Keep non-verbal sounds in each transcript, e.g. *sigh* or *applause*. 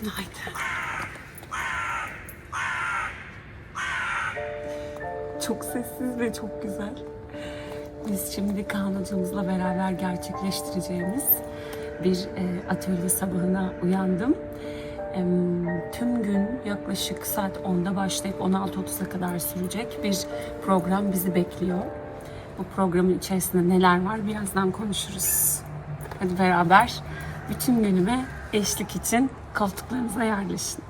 Günaydın. Çok sessiz ve çok güzel. Biz şimdi Kaan hocamızla beraber gerçekleştireceğimiz bir e, atölye sabahına uyandım. Tüm gün yaklaşık saat 10'da başlayıp 16.30'a kadar sürecek bir program bizi bekliyor. Bu programın içerisinde neler var birazdan konuşuruz. Hadi beraber bütün günüme eşlik için koltuklarınıza yerleşin.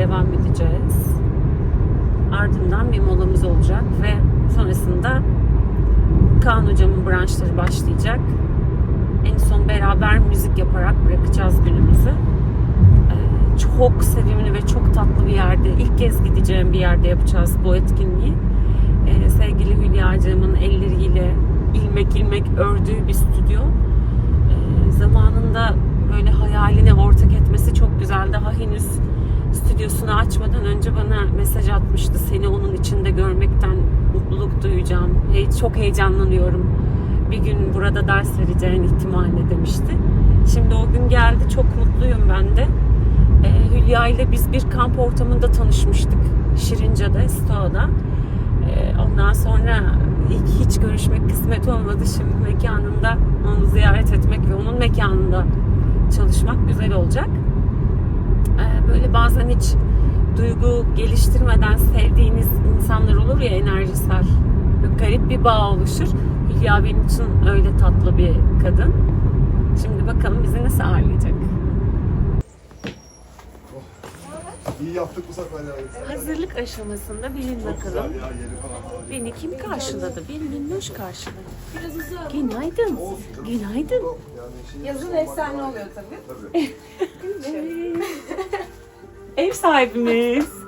Devam edeceğiz. Ardından bir molamız olacak ve sonrasında Kaan hocamın branşları başlayacak. En son beraber müzik yaparak bırakacağız günümüzü. Ee, Çok sevimli ve çok tatlı bir yerde, ilk kez gideceğim bir yerde yapacağız bu etkinliği. Ee, Sevgili Hülya'cığımın elleriyle ilmek ilmek ördüğü bir stüdyo. Ee, Zamanında böyle hayaline ortak etmesi çok güzel. Daha henüz stüdyosunu açmadan önce bana mesaj atmıştı. Seni onun içinde görmekten mutluluk duyacağım. Hey, çok heyecanlanıyorum. Bir gün burada ders vereceğin ihtimalle demişti. Şimdi o gün geldi. Çok mutluyum ben de. Ee, Hülya ile biz bir kamp ortamında tanışmıştık. Şirince'de, Stoğa'da. Ee, ondan sonra ilk hiç görüşmek kısmet olmadı. Şimdi mekanında onu ziyaret etmek ve onun mekanında çalışmak güzel olacak. Böyle bazen hiç duygu geliştirmeden sevdiğiniz insanlar olur ya enerjisel. Böyle garip bir bağ oluşur. Hülya benim için öyle tatlı bir kadın. Şimdi bakalım bizi nasıl ağırlayacak. İyi yaptık bu sefer ya. Hazırlık aşamasında bilin bakalım. ya yeri falan falan. Beni kim karşıladı? Beni minnoş karşıladı. Günaydın. Günaydın. Yani şey, Yazın efsane oluyor tabii. tabii. *laughs* Ev sahibimiz.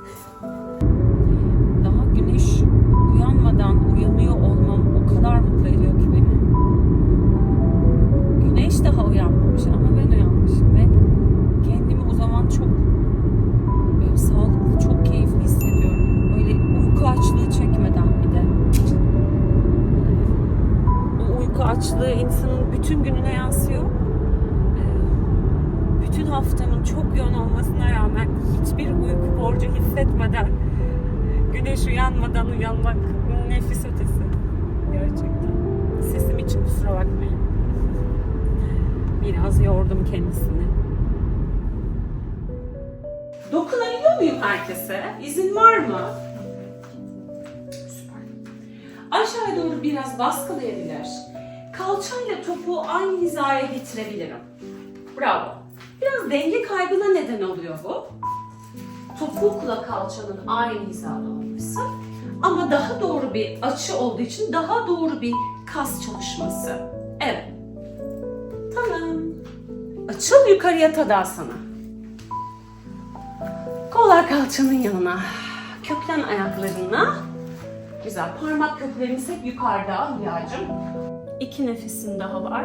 Haftanın çok yoğun olmasına rağmen hiçbir uyku borcu hissetmeden güneş uyanmadan uyanmak nefis ötesi. Gerçekten. Sesim için kusura bakmayın. Biraz yordum kendisini. Dokunabiliyor muyum herkese? İzin var mı? Süper. Aşağıya doğru biraz baskılayabilir. Kalçayla topuğu aynı hizaya getirebilirim. Bravo. Biraz denge kaybına neden oluyor bu. Topukla kalçanın aynı hizada olması. Ama daha doğru bir açı olduğu için daha doğru bir kas çalışması. Evet. Tamam. Açıl yukarıya tadasana. Kollar kalçanın yanına. Köklen ayaklarına. Güzel. Parmak köklerimiz hep yukarıda Hülya'cığım. İki nefesin daha var.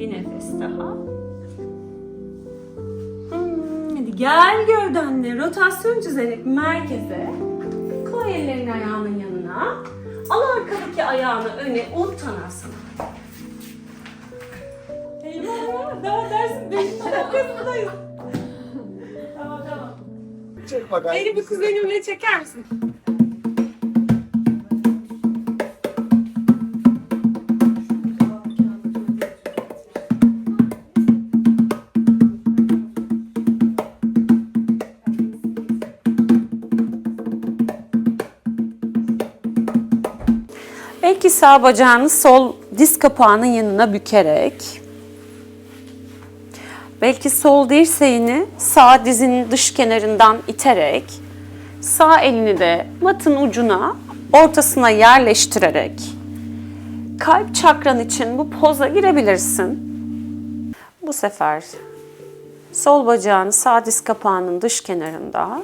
Bir nefes daha. Hmm, hadi gel gövdenle rotasyon çizerek merkeze. Koy ellerini ayağının yanına. Al arkadaki ayağını öne uttanasana. Eyvah daha dersin benim arkasındayım. tamam tamam. Çek bakayım. Beni bir kuzenimle çeker misin? Belki sağ bacağını sol diz kapağının yanına bükerek Belki sol dirseğini sağ dizinin dış kenarından iterek sağ elini de matın ucuna ortasına yerleştirerek kalp çakran için bu poza girebilirsin. Bu sefer sol bacağın sağ diz kapağının dış kenarında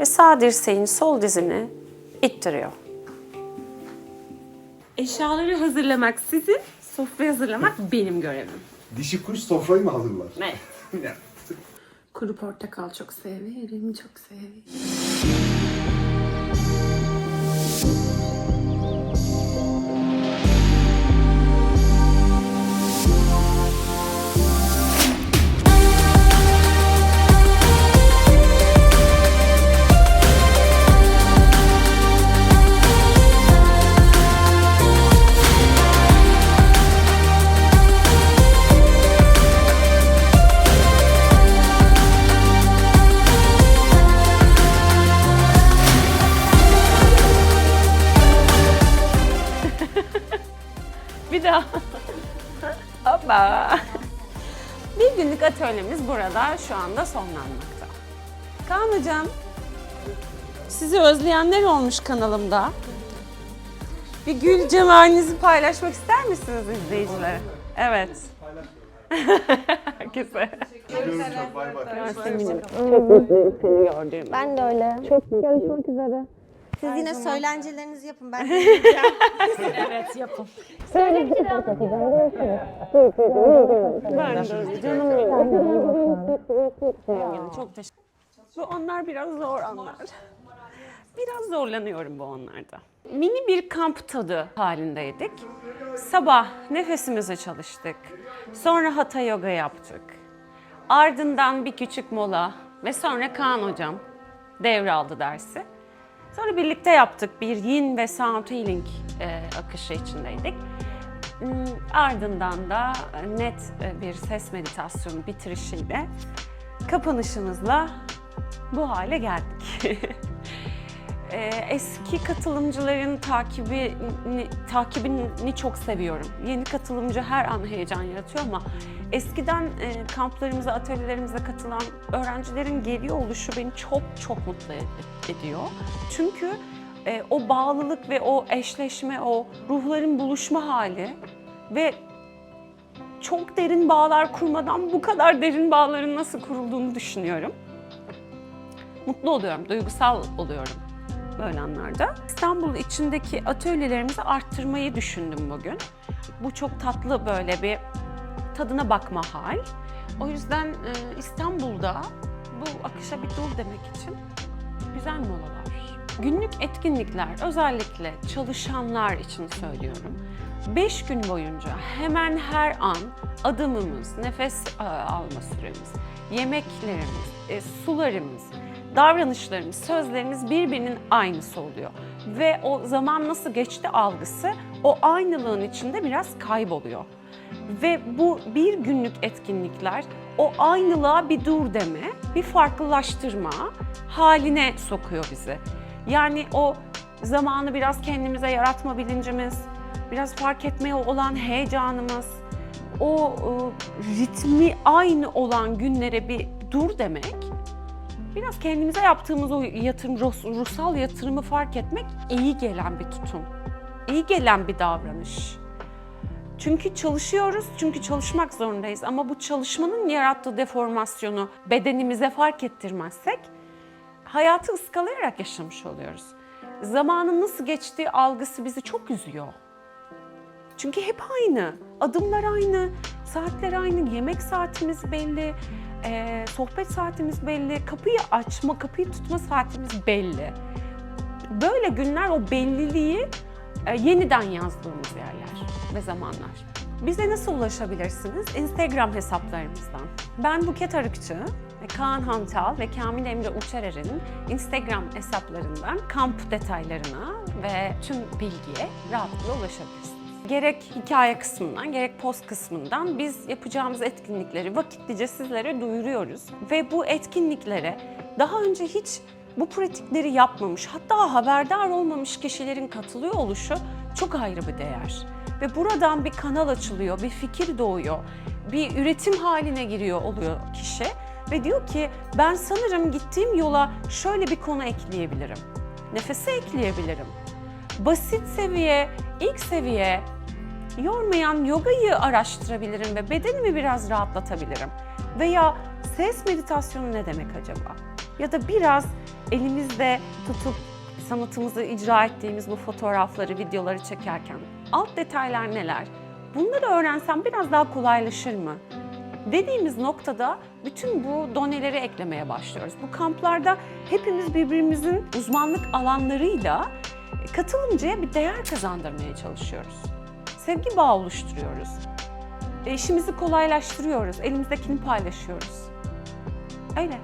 ve sağ dirseğin sol dizini ittiriyor. Eşyaları hazırlamak sizin, sofrayı hazırlamak benim görevim. Dişi kuş sofrayı mı hazırlar? Evet. *laughs* Kuru portakal çok severim, çok severim. Günlük atölyemiz burada şu anda sonlanmakta. Kaan Hocam, sizi özleyenler olmuş kanalımda. Bir gül cemalinizi paylaşmak ister misiniz izleyicilere? Evet. Herkese. Görüşürüz. Bay bay. Yasemin'im. Çok mutluyum seni gördüğüme. Ben de öyle. Çok görüşmek üzere. Siz yine söylencelerinizi yapın. Ben *laughs* de Evet yapın. Çok teşekkür Bu onlar biraz zor anlar. Biraz zorlanıyorum bu onlarda. Mini bir kamp tadı halindeydik. Sabah nefesimize çalıştık. Sonra hatha yoga yaptık. Ardından bir küçük mola ve sonra Kaan hocam devraldı dersi. Sonra birlikte yaptık. Bir yin ve sound healing e, akışı içindeydik. Hmm, Ardından da net e, bir ses meditasyonu bitirişiyle kapanışımızla bu hale geldik. *laughs* E, Eski katılımcıların takibini, takibini çok seviyorum. Yeni katılımcı her an heyecan yaratıyor ama eskiden e, kamplarımıza, atölyelerimize katılan öğrencilerin geliyor oluşu beni çok çok mutlu ed- ediyor. Çünkü e, o bağlılık ve o eşleşme, o ruhların buluşma hali ve çok derin bağlar kurmadan bu kadar derin bağların nasıl kurulduğunu düşünüyorum. Mutlu oluyorum, duygusal oluyorum böyle anlarda. İstanbul içindeki atölyelerimizi arttırmayı düşündüm bugün. Bu çok tatlı böyle bir tadına bakma hal. O yüzden e, İstanbul'da bu akışa bir dur demek için güzel molalar. Günlük etkinlikler özellikle çalışanlar için söylüyorum. 5 gün boyunca hemen her an adımımız, nefes e, alma süremiz, yemeklerimiz, e, sularımız, davranışlarımız, sözlerimiz birbirinin aynısı oluyor. Ve o zaman nasıl geçti algısı o aynılığın içinde biraz kayboluyor. Ve bu bir günlük etkinlikler o aynılığa bir dur deme, bir farklılaştırma haline sokuyor bizi. Yani o zamanı biraz kendimize yaratma bilincimiz, biraz fark etmeye olan heyecanımız, o e, ritmi aynı olan günlere bir dur demek biraz kendimize yaptığımız o yatırım, ruh- ruhsal yatırımı fark etmek iyi gelen bir tutum. iyi gelen bir davranış. Çünkü çalışıyoruz, çünkü çalışmak zorundayız ama bu çalışmanın yarattığı deformasyonu bedenimize fark ettirmezsek hayatı ıskalayarak yaşamış oluyoruz. Zamanın nasıl geçtiği algısı bizi çok üzüyor. Çünkü hep aynı. Adımlar aynı, saatler aynı, yemek saatimiz belli, eee, sohbet saatimiz belli, kapıyı açma, kapıyı tutma saatimiz belli. Böyle günler o belliliği e, yeniden yazdığımız yerler ve zamanlar. Bize nasıl ulaşabilirsiniz? Instagram hesaplarımızdan. Ben Buket Arıkçı, Kaan Hantal ve Kamil Emre Uçarer'in Instagram hesaplarından kamp detaylarına ve tüm bilgiye rahatlıkla ulaşabilirsiniz. Gerek hikaye kısmından gerek post kısmından biz yapacağımız etkinlikleri vakitlice sizlere duyuruyoruz. Ve bu etkinliklere daha önce hiç bu pratikleri yapmamış hatta haberdar olmamış kişilerin katılıyor oluşu çok ayrı bir değer. Ve buradan bir kanal açılıyor, bir fikir doğuyor, bir üretim haline giriyor oluyor kişi. Ve diyor ki ben sanırım gittiğim yola şöyle bir konu ekleyebilirim. Nefese ekleyebilirim. basit seviye, ilk seviye yormayan yogayı araştırabilirim ve bedenimi biraz rahatlatabilirim. Veya ses meditasyonu ne demek acaba? Ya da biraz elimizde tutup sanatımızı icra ettiğimiz bu fotoğrafları, videoları çekerken alt detaylar neler? Bunları öğrensem biraz daha kolaylaşır mı? Dediğimiz noktada bütün bu doneleri eklemeye başlıyoruz. Bu kamplarda hepimiz birbirimizin uzmanlık alanlarıyla katılımcıya bir değer kazandırmaya çalışıyoruz. Sevgi bağı oluşturuyoruz. E, İşimizi kolaylaştırıyoruz, elimizdekini paylaşıyoruz. Öyle.